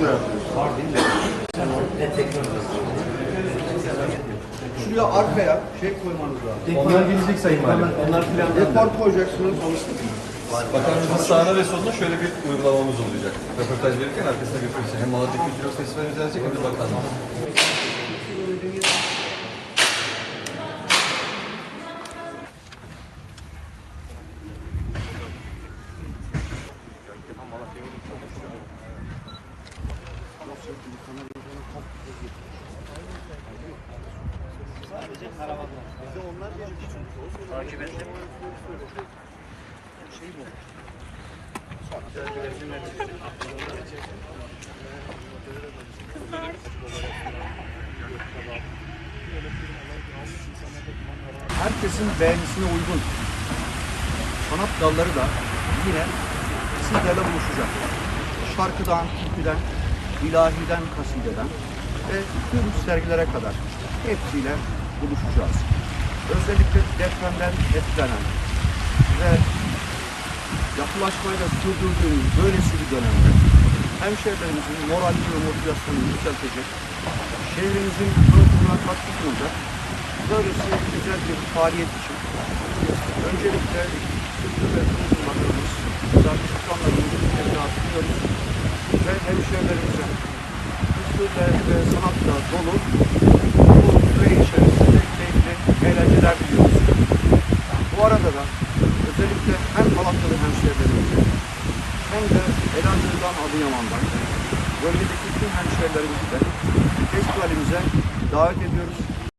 burada yapıyorsunuz. Var değil mi? Ne Şuraya arkaya şey koymanız lazım. Onlar gelecek Sayın Valim. Onlar planlandı. Dekor koyacaksınız. Bakanımızın sağına ve soluna şöyle bir uygulamamız olacak. Röportaj verirken arkasına götürürse hem Malatya Kültür Festivali düzenleyecek hem de bakanlık. Herkesin beğenisine uygun sanat dalları da yine sizlerle buluşacak. Şarkıdan, türküden, ilahiden, kasideden ve tüm sergilere kadar hepsiyle buluşacağız. Özellikle depremden etkilenen ve yapılaşmayla sürdürdüğümüz böylesi bir dönemde hemşehrilerimizin moralini ve motivasyonunu yükseltecek, şehrimizin tanıtımına katkı sunacak böylesi güzel bir faaliyet için öncelikle Kültür ve Turizm Bakanımız hemşehrilerimize kültürle sanatla dolu bu süre içerisinde keyifli eğlenceler diliyoruz. Bu arada da özellikle hem Malatyalı hemşehrilerimize hem de Elazığ'dan Adıyaman'dan bölgedeki tüm hemşehrilerimizi de festivalimize davet ediyoruz.